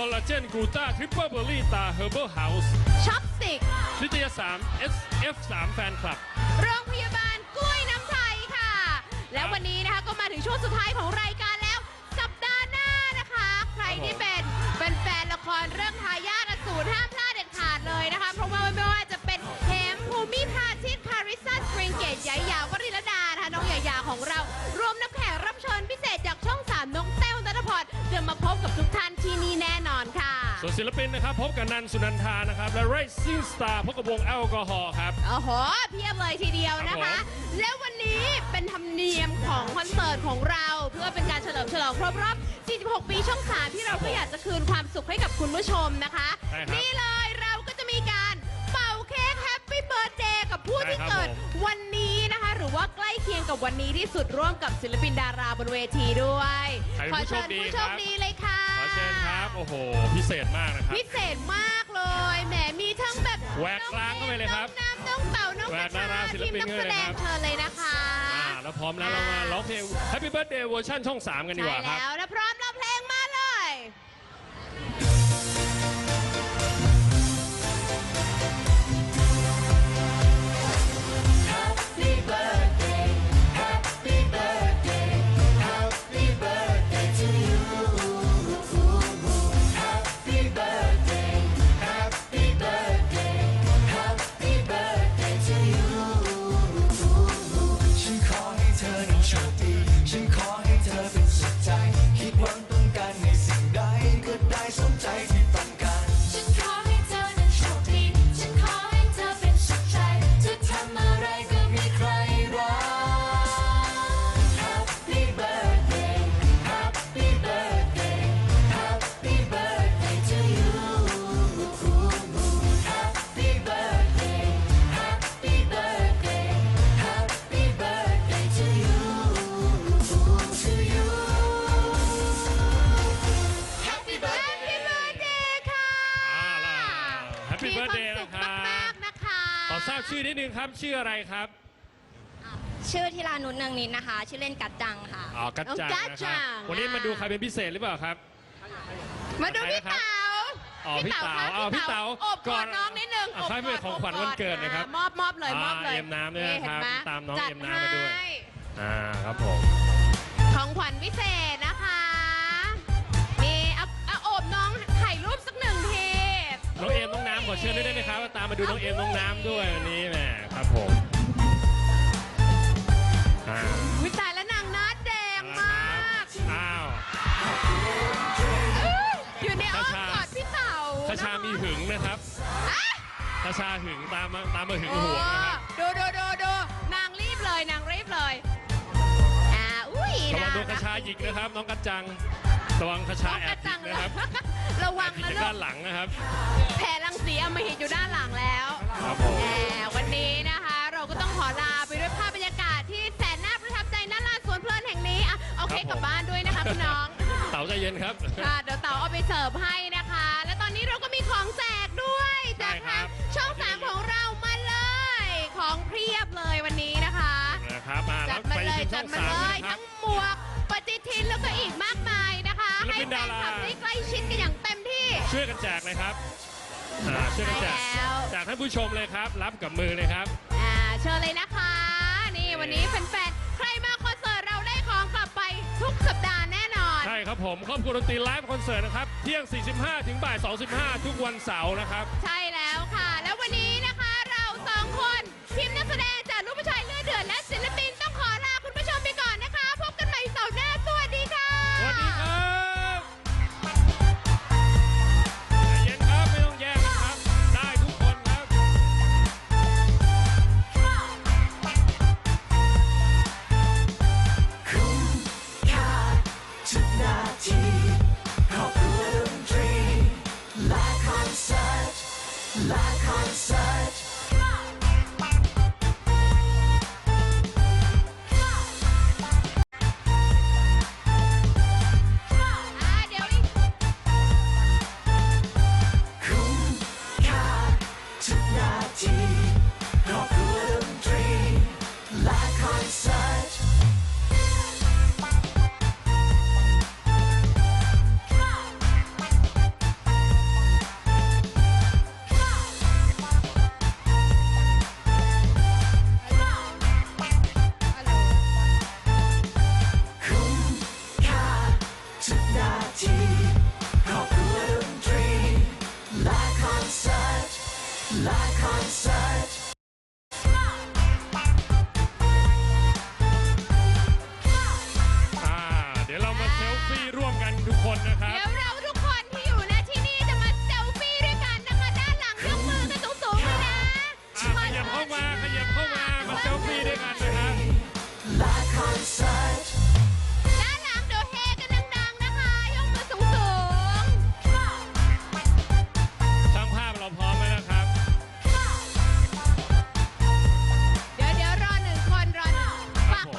คอลลาเจนกลูตาทริปเปอร์เบอร์รี่ตาเฮอร์เบิลเฮาส์ช็อปสติกนิตยสาร SF3 แฟนคลับ โรงพยาบาลกล้วยน้ำไทยค่ะ และวันนี้นะคะก็มาถึงช่วงสุดท้ายของรายการ ศิลปินนะครับ พบกับนันสุนันทานะครับ และ Rising Star พบกับวงแอลกอฮอล์ครับ โอ้โหเพียบเลยทีเดียวนะครัคะบผมแล้ววันนี้เป็นธรรมเนียมของคอนเสิร์ตของเรา เพื่อเป็นการเฉลิมฉลองครบรอบ 46 ปีช่อง 3 ที่เราก็อยากจะคืนความสุขให้กับคุณผู้ชมนะคะ ใช่ครับนี่เลยเราก็จะมีการเป่าเค้กแฮปปี้เบิร์ a เดย์กับผู้ที่ใช่ครับเกิดผม วันนี้นะคะ หรือว่าใกล้เคียงกับวันนี้ที่สุดร่วมกับศิลปินดาราบนเวทีด้วย ใครเป็นขอผู้โชเชิคญดีผู้โชครัคบดีเลยค่ะขอเชิญครับโอ้โห พิเศษมากนะครับ พิเศษมากเลยแหมมีทั้งแบบแหวกกลางเข้าไปเลยครับน้องน้ำน้องเต่าน้องแหวกระกดาราชาศิลทีมปินนักเลแสยดคงรับเชิญเลยนะคะ อ่าแล้วพร้อมแล้วเรามาร้องเพลง Happy Birthday เวอร์ชันช่อง 3 กันดีกใช่ว่าครับ แล้วถ้าพร้อาบชื่อนิดนึงครับชื่ออะไรครับ ชื่อธิรานุชเนืองนิดนะคะ ชื่อเล่นกัดจังค่ะ อ๋อกัจจังน้องกัจนะคจัรับง วันนี้มาดูใครเป็นพิเศษหรือเปล่าครับ มาดูพี่ใครนะครับเต๋าอ๋อพี่เต๋าค่ะอ๋อพี่เต๋าโอบกก่ออดนน้องนิดนึงอะให้เป็นของขวัญวันเกิดนะครับมอบมอบเลยมอบเลยอ่าเอ็มน้ำด้วยนะครับเห็ไหมตามน้องจัเอ็มน้ำมาด้วย ให้อ่าครับผม ของขวัญพิเศษนะ เชิญด้วยได้ไหมครับตามมาดูน้องเอ็มน้องน้ำด้วยวันนี้แหมครับผมอ่าวิตายแล้วนางหน้าแดงมากอ้าวเอ้ยอยู่ในอ้อมคาชากอดพี่เต๋าคาชามีหึงนะครับอะคาชาหึงตามมาตามมาหึงโอ้หัวนะครับดูดูดูดูนางรีบเลยนางรีบเลยอ่าอุ้ยระวังนโดนคาชาหยิกนะครับ น้องกัจจังระวังคาชาแอบหยิกนะครับ ระวังหยิกนะจากลูด้ากนหลังนะครับ แผลรังสีอำมหิตอยู่ด้านหลังแล้วครับผม แหมวันนี้นะคะ เราก็ต้องขอลาไปด้วยภาพบรรยากาศที่แสนน่าประทับใจน่าลานสวนเพลินแห่งนี้อะเอาเค้กกลับบ้านด้วยนะคะคุณน้อง เต๋าใจเย็นครับ ค่ะเดี๋ยวเต๋าเอาไปเสิร์ฟให้นะคะ และตอนนี้เราก็มีของแจกด้วยจากใช่ครัทางบช่องสามของเรามาเลย ของเพียบเลยวันนี้นะคะ นะครับมาจัแล้ดวมาไปเลยที่ช่จัอดงมาสามเลยนะครับ ทั้งหมวกปฏิทินแล้วก็อีกมากมายนะคะ ศิลให้ปินแฟดานรา คลับได้ใกล้ชิดกันอย่างเต็มที่ ช่วยกันแจกเลยครับอ่าช่วยกันแจกใช่แล้ว จากท่านผู้ชมเลยครับ รับกับมือเลยครับ อ่าเชิญเลยนะคะ นี่วันนี้แฟนๆ ใครมาคอนเสิร์ตเราได้ของกลับไปทุกสัปดาห์แน่นอน ใช่ครับผมครอบครัวดนตรีไลฟ์คอนเสิร์ตนะครับ เที่ยง 45 ถึงบ่าย 25 ทุกวันเสาร์นะครับ ใช่ แ